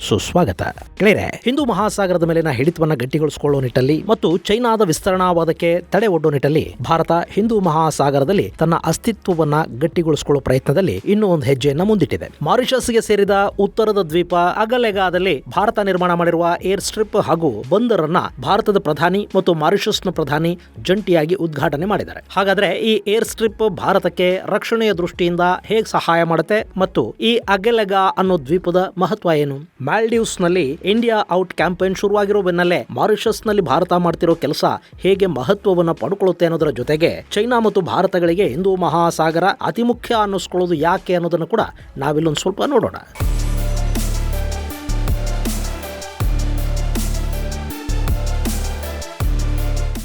ಸುಸ್ವಾಗತ. ಗೆಳೆಯರೆ ಹಿಂದೂ ಮಹಾಸಾಗರದ ಮೇಲಿನ ಹಿಡಿತವನ್ನ ಗಟ್ಟಿಗೊಳಿಸಿಕೊಳ್ಳುವ ನಿಟ್ಟಲ್ಲಿ ಮತ್ತು ಚೈನಾದ ವಿಸ್ತರಣಾವಾದಕ್ಕೆ ತಡೆ ಒಡ್ಡುವ ನಿಟ್ಟಲ್ಲಿ ಭಾರತ ಹಿಂದೂ ಮಹಾಸಾಗರದಲ್ಲಿ ತನ್ನ ಅಸ್ತಿತ್ವವನ್ನ ಗಟ್ಟಿಗೊಳಿಸಿಕೊಳ್ಳುವ ಪ್ರಯತ್ನದಲ್ಲಿ ಇನ್ನೂ ಒಂದು ಹೆಜ್ಜೆಯನ್ನ ಮುಂದಿಟ್ಟಿದೆ. ಮಾರಿಷಸ್ಗೆ ಸೇರಿದ ಉತ್ತರದ ದ್ವೀಪ ಅಗಲೆಗಾದಲ್ಲಿ ಭಾರತ ನಿರ್ಮಾಣ ಮಾಡಿರುವ ಏರ್ ಸ್ಟ್ರಿಪ್ ಹಾಗೂ ಬಂದರನ್ನ ಭಾರತದ ಪ್ರಧಾನಿ ಮತ್ತು ಮಾರಿಷಸ್ನ ಪ್ರಧಾನಿ ಜಂಟಿಯಾಗಿ ಉದ್ಘಾಟನೆ ಮಾಡಿದ್ದಾರೆ. ಹಾಗಾದ್ರೆ ಈ ಏರ್ ಸ್ಟ್ರಿಪ್ ಭಾರತಕ್ಕೆ ರಕ್ಷಣೆಯ ದೃಷ್ಟಿಯಿಂದ ಹೇಗೆ ಸಹಾಯ ಮಾಡುತ್ತೆ ಮತ್ತು ಈ ಅಗಲೆಗಾ ಅನ್ನೋ ದ್ವೀಪದ ಮಹತ್ವ ಏನು? ಮಾಲ್ಡೀವ್ಸ್ನಲ್ಲಿ ಇಂಡಿಯಾ ಔಟ್ ಕ್ಯಾಂಪೇನ್ ಶುರುವಾಗಿರೋ ಬೆನ್ನಲ್ಲೇ ಮಾರಿಷಸ್ನಲ್ಲಿ ಭಾರತ ಮಾಡ್ತಿರೋ ಕೆಲಸ ಹೇಗೆ ಮಹತ್ವವನ್ನು ಪಡ್ಕೊಳ್ಳುತ್ತೆ ಅನ್ನೋದರ ಜೊತೆಗೆ ಚೈನಾ ಮತ್ತು ಭಾರತಗಳಿಗೆ ಹಿಂದೂ ಮಹಾಸಾಗರ ಅತಿ ಮುಖ್ಯ ಅನ್ನಿಸ್ಕೊಳ್ಳೋದು ಯಾಕೆ ಅನ್ನೋದನ್ನು ಕೂಡ ನಾವಿಲ್ಲೊಂದು ಸ್ವಲ್ಪ ನೋಡೋಣ.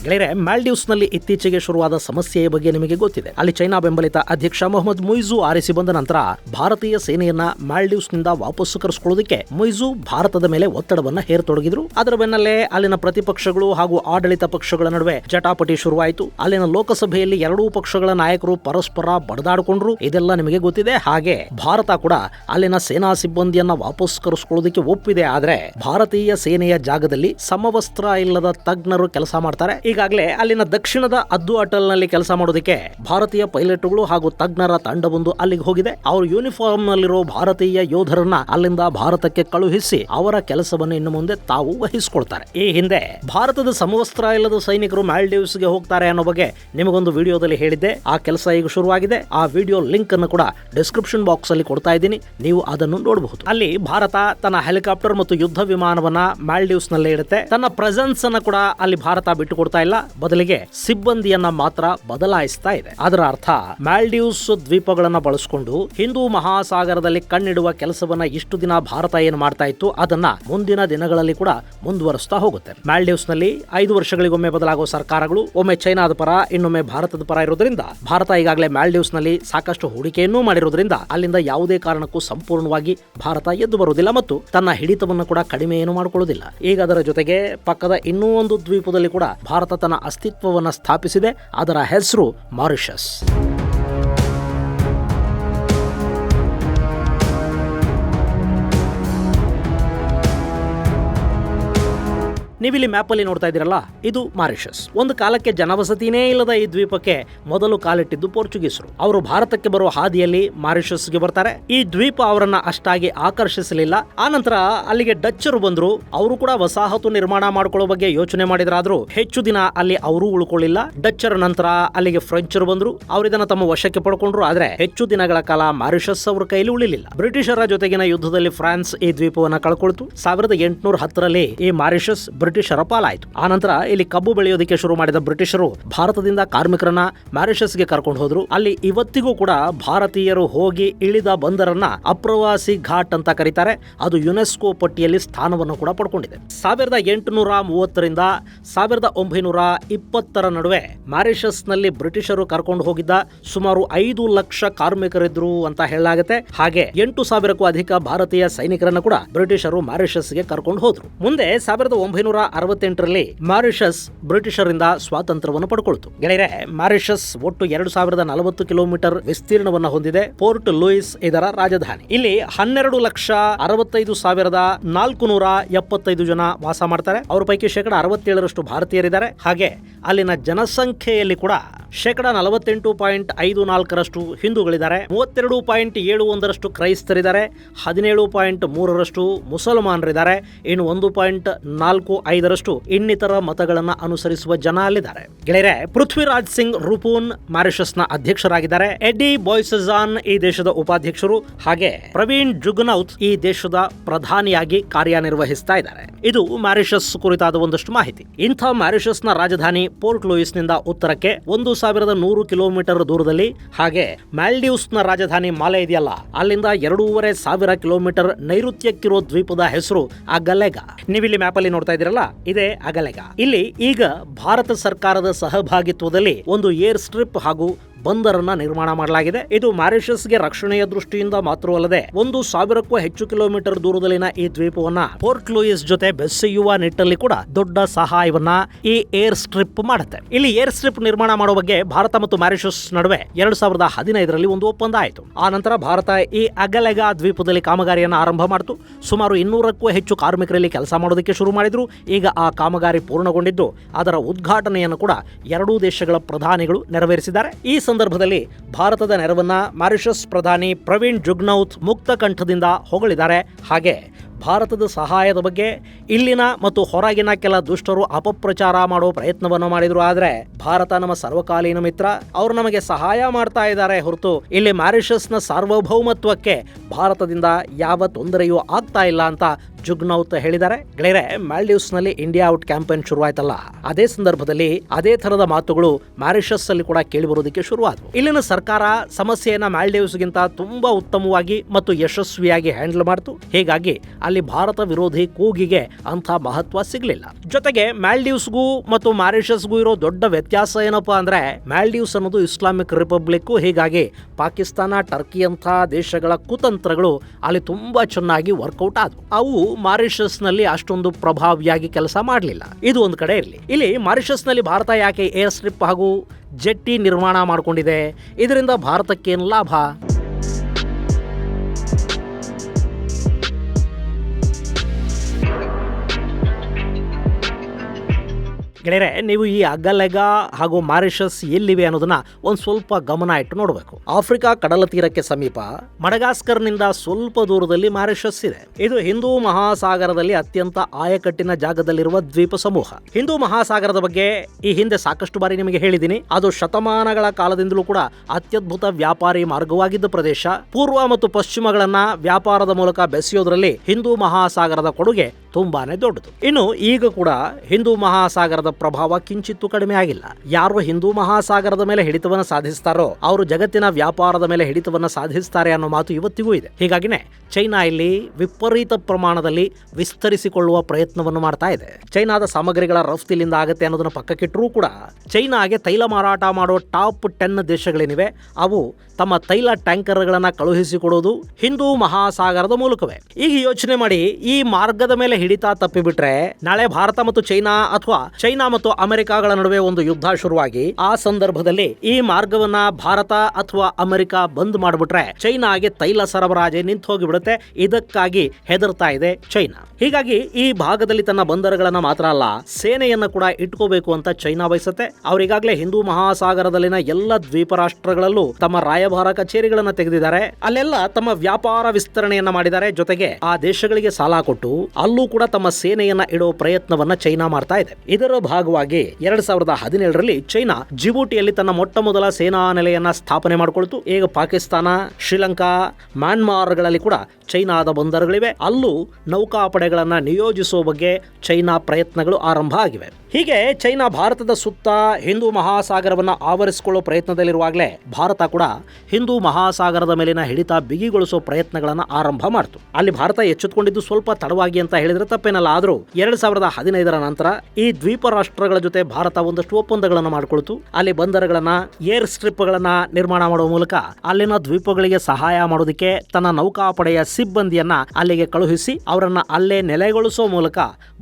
ಗೆಳೆಯರೆ ಮಾಲ್ಡೀವ್ಸ್ನಲ್ಲಿ ಇತ್ತೀಚೆಗೆ ಶುರುವಾದ ಸಮಸ್ಯೆಯ ಬಗ್ಗೆ ನಿಮಗೆ ಗೊತ್ತಿದೆ. ಅಲ್ಲಿ ಚೈನಾ ಬೆಂಬಲಿತ ಅಧ್ಯಕ್ಷ ಮೊಹಮ್ಮದ್ ಮೊಯ್ಜು ಆರಿಸಿ ಬಂದ ನಂತರ ಭಾರತೀಯ ಸೇನೆಯನ್ನ ಮಾಲ್ಡೀವ್ಸ್ನಿಂದ ವಾಪಸ್ಸು ಕರೆಸಿಕೊಳ್ಳೋದಕ್ಕೆ ಮೊಯ್ಜು ಭಾರತದ ಮೇಲೆ ಒತ್ತಡವನ್ನ ಹೇರತೊಡಗಿದ್ರು. ಅದರ ಬೆನ್ನಲ್ಲೇ ಅಲ್ಲಿನ ಪ್ರತಿಪಕ್ಷಗಳು ಹಾಗೂ ಆಡಳಿತ ಪಕ್ಷಗಳ ನಡುವೆ ಜಟಾಪಟಿ ಶುರುವಾಯಿತು. ಅಲ್ಲಿನ ಲೋಕಸಭೆಯಲ್ಲಿ ಎರಡೂ ಪಕ್ಷಗಳ ನಾಯಕರು ಪರಸ್ಪರ ಬಡದಾಡಿಕೊಂಡ್ರು. ಇದೆಲ್ಲ ನಿಮಗೆ ಗೊತ್ತಿದೆ. ಹಾಗೆ ಭಾರತ ಕೂಡ ಅಲ್ಲಿನ ಸೇನಾ ಸಿಬ್ಬಂದಿಯನ್ನ ವಾಪಸ್ ಕರೆಸಿಕೊಳ್ಳೋದಕ್ಕೆ ಒಪ್ಪಿದೆ. ಆದ್ರೆ ಭಾರತೀಯ ಸೇನೆಯ ಜಾಗದಲ್ಲಿ ಸಮವಸ್ತ್ರ ಇಲ್ಲದ ತಜ್ಞರು ಕೆಲಸ ಮಾಡ್ತಾರೆ. ಈಗಾಗಲೇ ಅಲ್ಲಿನ ದಕ್ಷಿಣದ ಅದ್ದು ಅಟಲ್ನಲ್ಲಿ ಕೆಲಸ ಮಾಡೋದಕ್ಕೆ ಭಾರತೀಯ ಪೈಲಟ್ಗಳು ಹಾಗೂ ತಜ್ಞರ ತಂಡವೊಂದು ಅಲ್ಲಿಗೆ ಹೋಗಿದೆ. ಅವರು ಯೂನಿಫಾರ್ಮ್ ನಲ್ಲಿರೋ ಭಾರತೀಯ ಯೋಧರನ್ನ ಅಲ್ಲಿಂದ ಭಾರತಕ್ಕೆ ಕಳುಹಿಸಿ ಅವರ ಕೆಲಸವನ್ನು ಇನ್ನು ಮುಂದೆ ತಾವು ವಹಿಸಿಕೊಳ್ತಾರೆ. ಈ ಹಿಂದೆ ಭಾರತದ ಸಮವಸ್ತ್ರ ಇಲ್ಲದ ಸೈನಿಕರು ಮಾಲ್ಡೀವ್ಸ್ಗೆ ಹೋಗ್ತಾರೆ ಅನ್ನೋ ಬಗ್ಗೆ ನಿಮಗೊಂದು ವಿಡಿಯೋದಲ್ಲಿ ಹೇಳಿದ್ದೆ. ಆ ಕೆಲಸ ಈಗ ಶುರುವಾಗಿದೆ. ಆ ವಿಡಿಯೋ ಲಿಂಕ್ ಅನ್ನು ಕೂಡ ಡಿಸ್ಕ್ರಿಪ್ಷನ್ ಬಾಕ್ಸ್ ಅಲ್ಲಿ ಕೊಡ್ತಾ ಇದ್ದೀನಿ. ನೀವು ಅದನ್ನು ನೋಡಬಹುದು. ಅಲ್ಲಿ ಭಾರತ ತನ್ನ ಹೆಲಿಕಾಪ್ಟರ್ ಮತ್ತು ಯುದ್ಧ ವಿಮಾನವನ್ನ ಮಾಲ್ಡೀವ್ಸ್ ನಲ್ಲೇ ಇಡುತ್ತೆ. ತನ್ನ ಪ್ರೆಸೆನ್ಸ್ ಅನ್ನ ಕೂಡ ಅಲ್ಲಿ ಭಾರತ ಬಿಟ್ಟು ಕೊಡ್ತಾ ಇಲ್ಲ, ಬದಲಿಗೆ ಸಿಬ್ಬಂದಿಯನ್ನ ಮಾತ್ರ ಬದಲಾಯಿಸ್ತಾ ಇದೆ. ಅದರ ಅರ್ಥ ಮಾಲ್ಡೀವ್ಸ್ ದ್ವೀಪಗಳನ್ನ ಬಳಸಿಕೊಂಡು ಹಿಂದೂ ಮಹಾಸಾಗರದಲ್ಲಿ ಕಣ್ಣಿಡುವ ಕೆಲಸವನ್ನ ಇಷ್ಟು ದಿನ ಭಾರತ ಏನು ಮಾಡ್ತಾ ಇತ್ತು, ಅದನ್ನ ಮುಂದಿನ ದಿನಗಳಲ್ಲಿ ಕೂಡ ಮುಂದುವರಿಸ್ತಾ ಹೋಗುತ್ತೆ. ಮಾಲ್ಡೀವ್ಸ್ನಲ್ಲಿ ಐದು ವರ್ಷಗಳಿಗೊಮ್ಮೆ ಬದಲಾಗುವ ಸರ್ಕಾರಗಳು, ಒಮ್ಮೆ ಚೈನಾದ ಪರ, ಇನ್ನೊಮ್ಮೆ ಭಾರತದ ಪರ ಇರೋದ್ರಿಂದ, ಭಾರತ ಈಗಾಗಲೇ ಮಾಲ್ಡೀವ್ಸ್ನಲ್ಲಿ ಸಾಕಷ್ಟು ಹೂಡಿಕೆಯನ್ನೂ ಮಾಡಿರೋದ್ರಿಂದ, ಅಲ್ಲಿಂದ ಯಾವುದೇ ಕಾರಣಕ್ಕೂ ಸಂಪೂರ್ಣವಾಗಿ ಭಾರತ ಎದ್ದು ಬರುವುದಿಲ್ಲ ಮತ್ತು ತನ್ನ ಹಿಡಿತವನ್ನು ಕೂಡ ಕಡಿಮೆ ಏನು ಮಾಡಿಕೊಳ್ಳುವುದಿಲ್ಲ. ಈಗ ಅದರ ಜೊತೆಗೆ ಪಕ್ಕದ ಇನ್ನೂ ಒಂದು ದ್ವೀಪದಲ್ಲಿ ಕೂಡ ಭಾರತ ತನ್ನ ಅಸ್ತಿತ್ವವನ್ನು ಸ್ಥಾಪಿಸಿದೆ ಅದರ ಹೆಸರು ಮಾರಿಷಸ್. ನೀವಿಲ್ಲಿ ಮ್ಯಾಪಲ್ಲಿ ನೋಡ್ತಾ ಇದ್ದೀರಲ್ಲ, ಇದು ಮಾರಿಷಸ್. ಒಂದು ಕಾಲಕ್ಕೆ ಜನವಸತಿನೇ ಇಲ್ಲದ ಈ ದ್ವೀಪಕ್ಕೆ ಮೊದಲು ಕಾಲಿಟ್ಟಿದ್ದು ಪೋರ್ಚುಗೀಸರು. ಅವರು ಭಾರತಕ್ಕೆ ಬರುವ ಹಾದಿಯಲ್ಲಿ ಮಾರಿಷಸ್ಗೆ ಬರ್ತಾರೆ. ಈ ದ್ವೀಪ ಅವರನ್ನ ಅಷ್ಟಾಗಿ ಆಕರ್ಷಿಸಲಿಲ್ಲ. ಆನಂತರ ಅಲ್ಲಿಗೆ ಡಚ್ಚರು ಬಂದ್ರು. ಅವರು ಕೂಡ ವಸಾಹತು ನಿರ್ಮಾಣ ಮಾಡ್ಕೊಳ್ಳೋ ಬಗ್ಗೆ ಯೋಚನೆ ಮಾಡಿದ್ರಾದ್ರೂ ಹೆಚ್ಚು ದಿನ ಅಲ್ಲಿ ಅವರು ಉಳ್ಕೊಳ್ಳಿಲ್ಲ. ಡಚ್ಚರ ನಂತರ ಅಲ್ಲಿಗೆ ಫ್ರೆಂಚರು ಬಂದ್ರು. ಅವರು ಇದನ್ನ ತಮ್ಮ ವಶಕ್ಕೆ ಪಡ್ಕೊಂಡ್ರು. ಆದ್ರೆ ಹೆಚ್ಚು ದಿನಗಳ ಕಾಲ ಮಾರಿಷಸ್ ಅವರ ಕೈಲಿ ಉಳಿಲಿಲ್ಲ. ಬ್ರಿಟಿಷರ ಜೊತೆಗಿನ ಯುದ್ಧದಲ್ಲಿ ಫ್ರಾನ್ಸ್ ಈ ದ್ವೀಪವನ್ನ ಕಳ್ಕೊಳ್ತು. ಸಾವಿರದ ಎಂಟುನೂರ ಹತ್ತರಲ್ಲಿ ಈ ಮಾರಿಷಸ್ ಬ್ರಿಟಿಷರ ಪಾಲಾಯಿತು. ಆನಂತರ ಇಲ್ಲಿ ಕಬ್ಬು ಬೆಳೆಯೋದಕ್ಕೆ ಶುರು ಮಾಡಿದ ಬ್ರಿಟಿಷರು ಭಾರತದಿಂದ ಕಾರ್ಮಿಕರನ್ನ ಮ್ಯಾರಿಷಸ್ಗೆ ಕರ್ಕೊಂಡು ಹೋದ್ರು. ಅಲ್ಲಿ ಇವತ್ತಿಗೂ ಕೂಡ ಭಾರತೀಯರು ಹೋಗಿ ಇಳಿದ ಬಂದರನ್ನ ಅಪ್ರವಾಸಿ ಘಾಟ್ ಅಂತ ಕರೀತಾರೆ. ಅದು ಯುನೆಸ್ಕೋ ಪಟ್ಟಿಯಲ್ಲಿ ಸ್ಥಾನವನ್ನು ಕೂಡ ಪಡ್ಕೊಂಡಿದೆ. ಸಾವಿರದ ಎಂಟುನೂರ ಮೂವತ್ತರಿಂದ ಸಾವಿರದ ಒಂಬೈನೂರ ಇಪ್ಪತ್ತರ ನಡುವೆ ಮ್ಯಾರಿಷಸ್ನಲ್ಲಿ ಬ್ರಿಟಿಷರು ಕರ್ಕೊಂಡು ಹೋಗಿದ್ದ ಸುಮಾರು ಐದು ಲಕ್ಷ ಕಾರ್ಮಿಕರಿದ್ರು ಅಂತ ಹೇಳಲಾಗುತ್ತೆ. ಹಾಗೆ ಎಂಟು ಸಾವಿರಕ್ಕೂ ಅಧಿಕ ಭಾರತೀಯ ಸೈನಿಕರನ್ನ ಕೂಡ ಬ್ರಿಟಿಷರು ಮ್ಯಾರಿಷಸ್ಗೆ ಕರ್ಕೊಂಡು ಹೋದ್ರು. ಮುಂದೆ ಸಾವಿರದ ಒಂಬೈನೂರ ಅರವತ್ತೆಂಟರಲ್ಲಿ ಮಾರಿಷಸ್ ಬ್ರಿಟಿಷರಿಂದ ಸ್ವಾತಂತ್ರ್ಯವನ್ನು ಪಡ್ಕೊಳ್ತು. ಗೆಳೆಯರೆ, ಮಾರಿಷಸ್ ಒಟ್ಟು ಎರಡು ಸಾವಿರದ ನಲವತ್ತು ಕಿಲೋಮೀಟರ್ ವಿಸ್ತೀರ್ಣವನ್ನು ಹೊಂದಿದೆ ಪೋರ್ಟ್ ಲೂಯಿಸ್ ಇದರ ರಾಜಧಾನಿ. ಇಲ್ಲಿ ಹನ್ನೆರಡು ಲಕ್ಷ ಅರವತ್ತೈದು ಸಾವಿರದ ನಾಲ್ಕು ನೂರ ಎಪ್ಪತ್ತೈದು ಜನ ವಾಸ ಮಾಡ್ತಾರೆ. ಅವ್ರ ಪೈಕಿ ಶೇಕಡ ಅರವತ್ತೇಳರಷ್ಟು ಭಾರತೀಯರಿದ್ದಾರೆ. ಹಾಗೆ ಅಲ್ಲಿನ ಜನಸಂಖ್ಯೆಯಲ್ಲಿ ಕೂಡ ಶೇಕಡ ನಲವತ್ತೆಂಟು ಪಾಯಿಂಟ್ ಐದು ನಾಲ್ಕರಷ್ಟು ಹಿಂದೂಗಳಿದ್ದಾರೆ. ಮೂವತ್ತೆರಡು ಪಾಯಿಂಟ್ ಏಳು ಒಂದರಷ್ಟು ಕ್ರೈಸ್ತರಿದ್ದಾರೆ. ಹದಿನೇಳು ಪಾಯಿಂಟ್ ಮೂರರಷ್ಟು ಮುಸಲ್ಮಾನರಿದ್ದಾರೆ. ಇನ್ನು ಒಂದು ಪಾಯಿಂಟ್ ನಾಲ್ಕು ಐದರಷ್ಟು ಇನ್ನಿತರ ಮತಗಳನ್ನ ಅನುಸರಿಸುವ ಜನ ಅಲ್ಲಿದ್ದಾರೆ. ಗೆಳೆಯರೆ, ಪೃಥ್ವಿರಾಜ್ ಸಿಂಗ್ ರೂಪೂನ್ ಮಾರಿಷಸ್ನ ಅಧ್ಯಕ್ಷರಾಗಿದ್ದಾರೆ. ಎಡ್ಡಿ ಬಾಯ್ಸಜಾನ್ ಈ ದೇಶದ ಉಪಾಧ್ಯಕ್ಷರು. ಹಾಗೆ ಪ್ರವೀಣ್ ಜುಗ್ನೌತ್ ಈ ದೇಶದ ಪ್ರಧಾನಿಯಾಗಿ ಕಾರ್ಯನಿರ್ವಹಿಸ್ತಾ ಇದ್ದಾರೆ. ಇದು ಮಾರಿಷಸ್ ಕುರಿತಾದ ಒಂದಷ್ಟು ಮಾಹಿತಿ. ಇಂಥ ಮಾರಿಷಸ್ನ ರಾಜಧಾನಿ ಪೋರ್ಟ್ ಲೂಯಿಸ್ನಿಂದ ಉತ್ತರಕ್ಕೆ ಒಂದು ಸಾವಿರದ ನೂರು ಕಿಲೋಮೀಟರ್ ದೂರದಲ್ಲಿ ಹಾಗೆ ಮಾಲ್ಡೀವ್ಸ್ನ ರಾಜಧಾನಿ ಮಾಲೆ ಇದೆಯಲ್ಲ, ಅಲ್ಲಿಂದ ಎರಡೂವರೆ ಸಾವಿರ ಕಿಲೋಮೀಟರ್ ನೈಋತ್ಯಕ್ಕಿರೋ ದ್ವೀಪದ ಹೆಸರು ಅಗಲೆಗ. ನೀವಿಲ್ಲಿ ಮ್ಯಾಪ್ ಅಲ್ಲಿ ನೋಡ್ತಾ ಇದ್ದೀರಲ್ಲ ಇದೇ ಅಗಲೆಗ. ಇಲ್ಲಿ ಈಗ ಭಾರತ ಸರ್ಕಾರದ ಸಹಭಾಗಿತ್ವದಲ್ಲಿ ಒಂದು ಏರ್ ಸ್ಟ್ರಿಪ್ ಹಾಗೂ ಬಂದರನ್ನ ನಿರ್ಮಾಣ ಮಾಡಲಾಗಿದೆ. ಇದು ಮಾರಿಷಸ್ಗೆ ರಕ್ಷಣೆಯ ದೃಷ್ಟಿಯಿಂದ ಮಾತ್ರವಲ್ಲದೆ ಒಂದು ಸಾವಿರಕ್ಕೂ ಹೆಚ್ಚು ಕಿಲೋಮೀಟರ್ ದೂರದಲ್ಲಿನ ಈ ದ್ವೀಪವನ್ನ ಪೋರ್ಟ್ ಲೂಯಿಸ್ ಜೊತೆ ಬೆಸೆಯುವ ನಿಟ್ಟಲ್ಲಿ ಕೂಡ ದೊಡ್ಡ ಸಹಾಯವನ್ನ ಈ ಏರ್ ಸ್ಟ್ರಿಪ್ ಮಾಡುತ್ತೆ. ಇಲ್ಲಿ ಏರ್ ಸ್ಟ್ರಿಪ್ ನಿರ್ಮಾಣ ಮಾಡುವ ಬಗ್ಗೆ ಭಾರತ ಮತ್ತು ಮಾರಿಷಸ್ ನಡುವೆ ಎರಡು ಸಾವಿರದ ಹದಿನೈದರಲ್ಲಿ ಒಂದು ಒಪ್ಪಂದ ಆಯಿತು. ಆ ನಂತರ ಭಾರತ ಈ ಅಗಲೆಗ ದ್ವೀಪದಲ್ಲಿ ಕಾಮಗಾರಿಯನ್ನು ಆರಂಭ ಮಾಡಿತು. ಸುಮಾರು ಇನ್ನೂರಕ್ಕೂ ಹೆಚ್ಚು ಕಾರ್ಮಿಕರಲ್ಲಿ ಕೆಲಸ ಮಾಡೋದಕ್ಕೆ ಶುರು ಮಾಡಿದ್ರು. ಈಗ ಆ ಕಾಮಗಾರಿ ಪೂರ್ಣಗೊಂಡಿದ್ದು ಅದರ ಉದ್ಘಾಟನೆಯನ್ನು ಕೂಡ ಎರಡೂ ದೇಶಗಳ ಪ್ರಧಾನಿಗಳು ನೆರವೇರಿಸಿದ್ದಾರೆ. ಈ ಸಂದರ್ಭದಲ್ಲಿ ಭಾರತದ ನೆರವನ್ನ ಮಾರಿಷಸ್ ಪ್ರಧಾನಿ ಪ್ರವೀಣ್ ಜುಗ್ನೌತ್ ಮುಕ್ತ ಕಂಠದಿಂದ ಹೊಗಳಿದ್ದಾರೆ. ಹಾಗೆ ಭಾರತದ ಸಹಾಯದ ಬಗ್ಗೆ ಇಲ್ಲಿನ ಮತ್ತು ಹೊರಗಿನ ಕೆಲ ದುಷ್ಟರು ಅಪಪ್ರಚಾರ ಮಾಡುವ ಪ್ರಯತ್ನವನ್ನು ಮಾಡಿದ್ರು. ಆದರೆ ಭಾರತ ನಮ್ಮ ಸರ್ವಕಾಲೀನ ಮಿತ್ರ. ಅವರು ನಮಗೆ ಸಹಾಯ ಮಾಡ್ತಾ ಇದ್ದಾರೆ ಹೊರತು ಇಲ್ಲಿ ಮಾರಿಷಸ್ನ ಸಾರ್ವಭೌಮತ್ವಕ್ಕೆ ಭಾರತದಿಂದ ಯಾವ ತೊಂದರೆಯೂ ಆಗ್ತಾ ಇಲ್ಲ ಅಂತ ಜುಗ್ನೌತ್ ಹೇಳಿದ್ದಾರೆ. ಗೆಳೆಯರೆ ಮಾಲ್ಡೀವ್ಸ್ನಲ್ಲಿ ಇಂಡಿಯಾ ಔಟ್ ಕ್ಯಾಂಪೇನ್ ಶುರುವಾಯ್ತಲ್ಲ. ಅದೇ ಸಂದರ್ಭದಲ್ಲಿ ಅದೇ ತರದ ಮಾತುಗಳು ಮಾರಿಷಸ್ ಅಲ್ಲಿ ಕೂಡ ಕೇಳಿಬರೋದಕ್ಕೆ ಶುರುವಾದವು. ಇಲ್ಲಿನ ಸರ್ಕಾರ ಸಮಸ್ಯೆಯನ್ನ ಮಾಲ್ಡೀವ್ಸ್ ಗಿಂತ ತುಂಬಾ ಉತ್ತಮವಾಗಿ ಮತ್ತು ಯಶಸ್ವಿಯಾಗಿ ಹ್ಯಾಂಡಲ್ ಮಾಡ್ತು. ಹೀಗಾಗಿ ಅಲ್ಲಿ ಭಾರತ ವಿರೋಧಿ ಕೂಗಿಗೆ ಅಂಥ ಮಹತ್ವ ಸಿಗಲಿಲ್ಲ. ಜೊತೆಗೆ ಮಾಲ್ಡೀವ್ಸ್ಗೂ ಮತ್ತು ಮಾರಿಷಸ್ಗೂ ಇರೋ ದೊಡ್ಡ ವ್ಯತ್ಯಾಸ ಏನಪ್ಪಾ ಅಂದ್ರೆ ಮಾಲ್ಡೀವ್ಸ್ ಅನ್ನೋದು ಇಸ್ಲಾಮಿಕ್ ರಿಪಬ್ಲಿಕ್ ಹೀಗಾಗಿ ಪಾಕಿಸ್ತಾನ, ಟರ್ಕಿ ಅಂತ ದೇಶಗಳ ಕುತಂತ್ರಗಳು ಅಲ್ಲಿ ತುಂಬಾ ಚೆನ್ನಾಗಿ ವರ್ಕೌಟ್ ಆದವು. ಅವು ಮಾರಿಷಸ್ನಲ್ಲಿ ಅಷ್ಟೊಂದು ಪ್ರಭಾವಿಯಾಗಿ ಕೆಲಸ ಮಾಡಲಿಲ್ಲ. ಇದು ಒಂದು ಕಡೆ ಇರಲಿ. ಇಲ್ಲಿ ಮಾರಿಷಸ್ನಲ್ಲಿ ಭಾರತ ಯಾಕೆ ಏರ್ ಸ್ಟ್ರಿಪ್ ಹಾಗೂ ಜೆಟ್ಟಿ ನಿರ್ಮಾಣ ಮಾಡಿಕೊಂಡಿದೆ? ಇದರಿಂದ ಭಾರತಕ್ಕೇನು ಲಾಭ? ಗೆಳೆಯರೆ, ನೀವು ಈ ಅಗಲೆಗ ಹಾಗೂ ಮಾರಿಷಸ್ ಎಲ್ಲಿವೆ ಅನ್ನೋದನ್ನ ಒಂದು ಸ್ವಲ್ಪ ಗಮನ ಇಟ್ಟು ನೋಡಬೇಕು. ಆಫ್ರಿಕಾ ಕಡಲ ತೀರಕ್ಕೆ ಸಮೀಪ ಮಡಗಾಸ್ಕರ್ನಿಂದ ಸ್ವಲ್ಪ ದೂರದಲ್ಲಿ ಮಾರಿಷಸ್ ಇದೆ. ಇದು ಹಿಂದೂ ಮಹಾಸಾಗರದಲ್ಲಿ ಅತ್ಯಂತ ಆಯಕಟ್ಟಿನ ಜಾಗದಲ್ಲಿರುವ ದ್ವೀಪ ಸಮೂಹ. ಹಿಂದೂ ಮಹಾಸಾಗರದ ಬಗ್ಗೆ ಈ ಹಿಂದೆ ಸಾಕಷ್ಟು ಬಾರಿ ನಿಮಗೆ ಹೇಳಿದ್ದೀನಿ. ಅದು ಶತಮಾನಗಳ ಕಾಲದಿಂದಲೂ ಕೂಡ ಅತ್ಯದ್ಭುತ ವ್ಯಾಪಾರಿ ಮಾರ್ಗವಾಗಿದ್ದ ಪ್ರದೇಶ. ಪೂರ್ವ ಮತ್ತು ಪಶ್ಚಿಮಗಳನ್ನ ವ್ಯಾಪಾರದ ಮೂಲಕ ಬೆಸೆಯೋದ್ರಲ್ಲಿ ಹಿಂದೂ ಮಹಾಸಾಗರದ ಕೊಡುಗೆ ತುಂಬಾನೇ ದೊಡ್ಡದು. ಇನ್ನು ಈಗ ಕೂಡ ಹಿಂದೂ ಮಹಾಸಾಗರದ ಪ್ರಭಾವ ಕಿಂಚಿತ್ತೂ ಕಡಿಮೆ ಆಗಿಲ್ಲ. ಯಾರು ಹಿಂದೂ ಮಹಾಸಾಗರದ ಮೇಲೆ ಹಿಡಿತವನ್ನು ಸಾಧಿಸ್ತಾರೋ ಅವರು ಜಗತ್ತಿನ ವ್ಯಾಪಾರದ ಮೇಲೆ ಹಿಡಿತವನ್ನು ಸಾಧಿಸ್ತಾರೆ ಅನ್ನೋ ಮಾತು ಇವತ್ತಿಗೂ ಇದೆ. ಹೀಗಾಗಿನೇ ಚೈನಾ ಇಲ್ಲಿ ವಿಪರೀತ ಪ್ರಮಾಣದಲ್ಲಿ ವಿಸ್ತರಿಸಿಕೊಳ್ಳುವ ಪ್ರಯತ್ನವನ್ನು ಮಾಡ್ತಾ ಇದೆ. ಚೈನಾದ ಸಾಮಗ್ರಿಗಳ ರಫ್ತಿಲಿಂದ ಆಗುತ್ತೆ ಅನ್ನೋದನ್ನ ಪಕ್ಕಕ್ಕಿಟ್ಟರೂ ಕೂಡ ಚೈನಾಗೆ ತೈಲ ಮಾರಾಟ ಮಾಡುವ ಟಾಪ್ ಟೆನ್ ದೇಶಗಳೇನಿವೆ, ಅವು ತಮ್ಮ ತೈಲ ಟ್ಯಾಂಕರ್ಗಳನ್ನ ಕಳುಹಿಸಿಕೊಡೋದು ಹಿಂದೂ ಮಹಾಸಾಗರದ ಮೂಲಕವೇ. ಈಗ ಯೋಚನೆ ಮಾಡಿ ಈ ಮಾರ್ಗದ ಮೇಲೆ ಹಿಡಿತ ತಪ್ಪಿಬಿಟ್ರೆ ನಾಳೆ ಭಾರತ ಮತ್ತು ಚೈನಾ ಅಥವಾ ಚೈನಾ ಮತ್ತು ಅಮೆರಿಕಗಳ ನಡುವೆ ಒಂದು ಯುದ್ಧ ಶುರುವಾಗಿ, ಆ ಸಂದರ್ಭದಲ್ಲಿ ಈ ಮಾರ್ಗವನ್ನ ಭಾರತ ಅಥವಾ ಅಮೆರಿಕ ಬಂದ್ ಮಾಡಿಬಿಟ್ರೆ ಚೈನಾಗೆ ತೈಲ ಸರಬರಾಜೆ ನಿಂತು ಹೋಗಿಬಿಡುತ್ತೆ. ಇದಕ್ಕಾಗಿ ಹೆದರ್ತಾ ಇದೆ ಚೈನಾ. ಹೀಗಾಗಿ ಈ ಭಾಗದಲ್ಲಿ ತನ್ನ ಬಂದರುಗಳನ್ನ ಮಾತ್ರ ಅಲ್ಲ, ಸೇನೆಯನ್ನ ಕೂಡ ಇಟ್ಕೋಬೇಕು ಅಂತ ಚೈನಾ ಬಯಸುತ್ತೆ. ಅವರಿಗಾಗಲೇ ಹಿಂದೂ ಮಹಾಸಾಗರದಲ್ಲಿನ ಎಲ್ಲ ದ್ವೀಪ ರಾಷ್ಟ್ರಗಳಲ್ಲೂ ತಮ್ಮ ರಾಯಭಾರ ಕಚೇರಿಗಳನ್ನ ತೆಗೆದಿದ್ದಾರೆ. ಅಲ್ಲೆಲ್ಲ ತಮ್ಮ ವ್ಯಾಪಾರ ವಿಸ್ತರಣೆಯನ್ನ ಮಾಡಿದ್ದಾರೆ. ಜೊತೆಗೆ ಆ ದೇಶಗಳಿಗೆ ಸಾಲ ಕೊಟ್ಟು ಅಲ್ಲೂ ಕೂಡ ತಮ್ಮ ಸೇನೆಯನ್ನ ಇಡೋ ಪ್ರಯತ್ನವನ್ನ ಚೈನಾ ಮಾಡ್ತಾ ಇದೆ. ಇದರ ಭಾಗವಾಗಿ ಎರಡ್ ಸಾವಿರದ ಹದಿನೇಳರಲ್ಲಿ ಚೈನಾ ಜಿಬೂಟಿಯಲ್ಲಿ ತನ್ನ ಮೊಟ್ಟ ಮೊದಲ ಸೇನಾ ನೆಲೆಯನ್ನ ಸ್ಥಾಪನೆ ಮಾಡಿಕೊಳ್ತು. ಈಗ ಪಾಕಿಸ್ತಾನ, ಶ್ರೀಲಂಕಾ, ಮ್ಯಾನ್ಮಾರ್ಗಳಲ್ಲಿ ಕೂಡ ಚೈನಾದ ಬಂದರುಗಳಿವೆ. ಅಲ್ಲೂ ನೌಕಾಪಡೆಗಳನ್ನ ನಿಯೋಜಿಸುವ ಬಗ್ಗೆ ಚೈನಾ ಪ್ರಯತ್ನಗಳು ಆರಂಭ ಆಗಿವೆ. ಹೀಗೆ ಚೈನಾ ಭಾರತದ ಸುತ್ತ ಹಿಂದೂ ಮಹಾಸಾಗರವನ್ನ ಆವರಿಸಿಕೊಳ್ಳುವ ಪ್ರಯತ್ನದಲ್ಲಿರುವಾಗಲೇ ಭಾರತ ಕೂಡ ಹಿಂದೂ ಮಹಾಸಾಗರದ ಮೇಲಿನ ಹಿಡಿತ ಬಿಗಿಗೊಳಿಸೋ ಪ್ರಯತ್ನಗಳನ್ನ ಆರಂಭ ಮಾಡಿತು. ಅಲ್ಲಿ ಭಾರತ ಎಚ್ಚೆತ್ತುಕೊಂಡಿದ್ದು ಸ್ವಲ್ಪ ತಡವಾಗಿ ಅಂತ ಹೇಳಿದ್ರೆ ತಪ್ಪೇನಲ್ಲ ಆದರೂ ಎರಡ್ ಸಾವಿರದ ಹದಿನೈದರ ನಂತರ ಈ ದ್ವೀಪ ರಾಷ್ಟ್ರಗಳ ಜೊತೆ ಭಾರತ ಒಂದಷ್ಟು ಒಪ್ಪಂದಗಳನ್ನು ಮಾಡಿಕೊಳ್ತು. ಅಲ್ಲಿ ಬಂದರುಗಳನ್ನ ಏರ್ ಸ್ಟ್ರಿಪ್ ಗಳನ್ನ ನಿರ್ಮಾಣ ಮಾಡುವ ಮೂಲಕ ಅಲ್ಲಿನ ದ್ವೀಪಗಳಿಗೆ ಸಹಾಯ ಮಾಡೋದಕ್ಕೆ ತನ್ನ ನೌಕಾಪಡೆಯ ಸಿಬ್ಬಂದಿಯನ್ನ ಅಲ್ಲಿಗೆ ಕಳುಹಿಸಿ ಅವರನ್ನ ಅಲ್ಲೇ ನೆಲೆಗೊಳಿಸುವ ಮೂಲಕ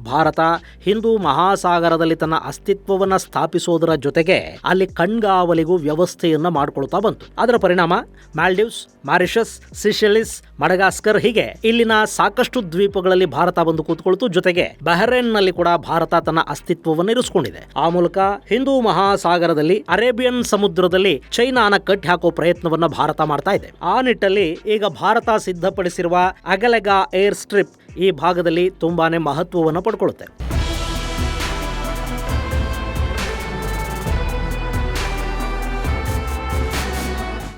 ಭಾರತ ಹಿಂದೂ ಮಹಾಸಾಗರದಲ್ಲಿ ತನ್ನ ಅಸ್ತಿತ್ವವನ್ನ ಸ್ಥಾಪಿಸೋದರ ಜೊತೆಗೆ ಅಲ್ಲಿ ಕಣ್ಗಾವಲಿಗೂ ವ್ಯವಸ್ಥೆಯನ್ನ ಮಾಡಿಕೊಳ್ತಾ ಬಂತು. ಅದರ ಪರಿಣಾಮ ಮಾಲ್ಡೀವ್ಸ್, ಮಾರಿಷಸ್, ಸಿಶೆಲಿಸ್, ಮಡಗಾಸ್ಕರ್ ಹೀಗೆ ಇಲ್ಲಿನ ಸಾಕಷ್ಟು ದ್ವೀಪಗಳಲ್ಲಿ ಭಾರತ ಬಂದು ಕೂತ್ಕೊಳ್ತು. ಜೊತೆಗೆ ಬಹರೇನ್ನಲ್ಲಿ ಕೂಡ ಭಾರತ ತನ್ನ ಅಸ್ತಿತ್ವವನ್ನು ಇರಿಸಿಕೊಂಡಿದೆ. ಆ ಮೂಲಕ ಹಿಂದೂ ಮಹಾಸಾಗರದಲ್ಲಿ, ಅರೇಬಿಯನ್ ಸಮುದ್ರದಲ್ಲಿ ಚೈನಾನ ಕಟ್ಟಿ ಹಾಕೋ ಪ್ರಯತ್ನವನ್ನ ಭಾರತ ಮಾಡ್ತಾ ಇದೆ. ಆ ನಿಟ್ಟಲ್ಲಿ ಈಗ ಭಾರತ ಸಿದ್ಧಪಡಿಸಿರುವ ಅಗಲೆಗಾ ಏರ್ ಸ್ಟ್ರಿಪ್ ಈ ಭಾಗದಲ್ಲಿ ತುಂಬಾನೇ ಮಹತ್ವವನ್ನು ಪಡ್ಕೊಳ್ಳುತ್ತೆ.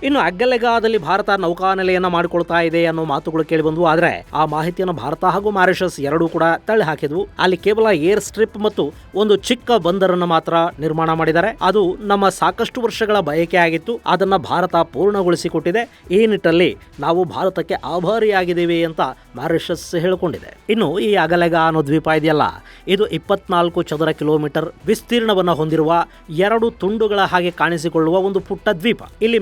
ಇನ್ನು ಅಗ್ಗಲೆಗಾದಲ್ಲಿ ಭಾರತ ನೌಕಾನೆಲೆಯನ್ನ ಮಾಡಿಕೊಳ್ತಾ ಇದೆ ಅನ್ನೋ ಮಾತುಗಳು ಕೇಳಿ ಬಂದವು. ಆದ್ರೆ ಆ ಮಾಹಿತಿಯನ್ನು ಭಾರತ ಹಾಗೂ ಮಾರಿಷಸ್ ಎರಡೂ ಕೂಡ ತಳ್ಳಿ ಹಾಕಿದ್ವು. ಅಲ್ಲಿ ಕೇವಲ ಏರ್ ಸ್ಟ್ರಿಪ್ ಮತ್ತು ಒಂದು ಚಿಕ್ಕ ಬಂದರನ್ನು ಮಾತ್ರ ನಿರ್ಮಾಣ ಮಾಡಿದ್ದಾರೆ. ಅದು ನಮ್ಮ ಸಾಕಷ್ಟು ವರ್ಷಗಳ ಬಯಕೆ ಆಗಿತ್ತು. ಅದನ್ನ ಭಾರತ ಪೂರ್ಣಗೊಳಿಸಿಕೊಟ್ಟಿದೆ. ಈ ನಿಟ್ಟಲ್ಲಿ ನಾವು ಭಾರತಕ್ಕೆ ಆಭಾರಿಯಾಗಿದ್ದೀವಿ ಅಂತ ಮಾರಿಷಸ್ ಹೇಳಿಕೊಂಡಿದೆ. ಇನ್ನು ಈ ಅಗಲೆಗ ಅನ್ನೋ ದ್ವೀಪ ಇದೆಯಲ್ಲ, ಇದು ಇಪ್ಪತ್ನಾಲ್ಕು ಚದರ ಕಿಲೋಮೀಟರ್ ವಿಸ್ತೀರ್ಣವನ್ನು ಹೊಂದಿರುವ ಎರಡು ತುಂಡುಗಳ ಹಾಗೆ ಕಾಣಿಸಿಕೊಳ್ಳುವ ಒಂದು ಪುಟ್ಟ ದ್ವೀಪ. ಇಲ್ಲಿ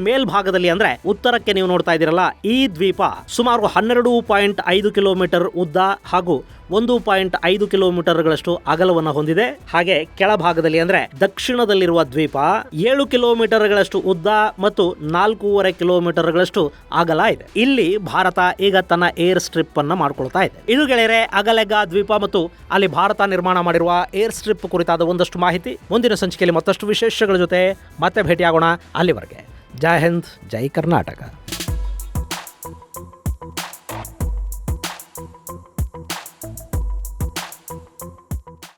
ಮೇಲ್ಭಾಗದಲ್ಲಿ ಅಂದ್ರೆ ಉತ್ತರಕ್ಕೆ ನೀವು ನೋಡ್ತಾ ಇದ್ದೀರಲ್ಲ, ಈ ದ್ವೀಪ ಸುಮಾರು ಹನ್ನೆರಡು ಪಾಯಿಂಟ್ ಐದು ಕಿಲೋಮೀಟರ್ ಉದ್ದ ಹಾಗೂ ಒಂದು ಪಾಯಿಂಟ್ ಐದು ಕಿಲೋಮೀಟರ್ಗಳಷ್ಟು ಅಗಲವನ್ನು ಹೊಂದಿದೆ. ಹಾಗೆ ಕೆಳಭಾಗದಲ್ಲಿ ಅಂದ್ರೆ ದಕ್ಷಿಣದಲ್ಲಿರುವ ದ್ವೀಪ ಏಳು ಕಿಲೋಮೀಟರ್ಗಳಷ್ಟು ಉದ್ದ ಮತ್ತು ನಾಲ್ಕೂವರೆ ಕಿಲೋಮೀಟರ್ಗಳಷ್ಟು ಅಗಲ ಇದೆ. ಇಲ್ಲಿ ಭಾರತ ಈಗ ತನ್ನ ಏರ್ ಸ್ಟ್ರಿಪ್ ಅನ್ನ ಮಾಡ್ಕೊಳ್ತಾ ಇದೆ. ಇದು ಗೆಳೆಯರೆ, ಅಗಲೆಗ ದ್ವೀಪ ಮತ್ತು ಅಲ್ಲಿ ಭಾರತ ನಿರ್ಮಾಣ ಮಾಡಿರುವ ಏರ್ ಸ್ಟ್ರಿಪ್ ಕುರಿತಾದ ಒಂದಷ್ಟು ಮಾಹಿತಿ. ಮುಂದಿನ ಸಂಚಿಕೆಯಲ್ಲಿ ಮತ್ತಷ್ಟು ವಿಶೇಷಗಳ ಜೊತೆ ಮತ್ತೆ ಭೇಟಿಯಾಗೋಣ ಅಲ್ಲಿವರೆಗೆ. जय हिंद जय कर्नाटका।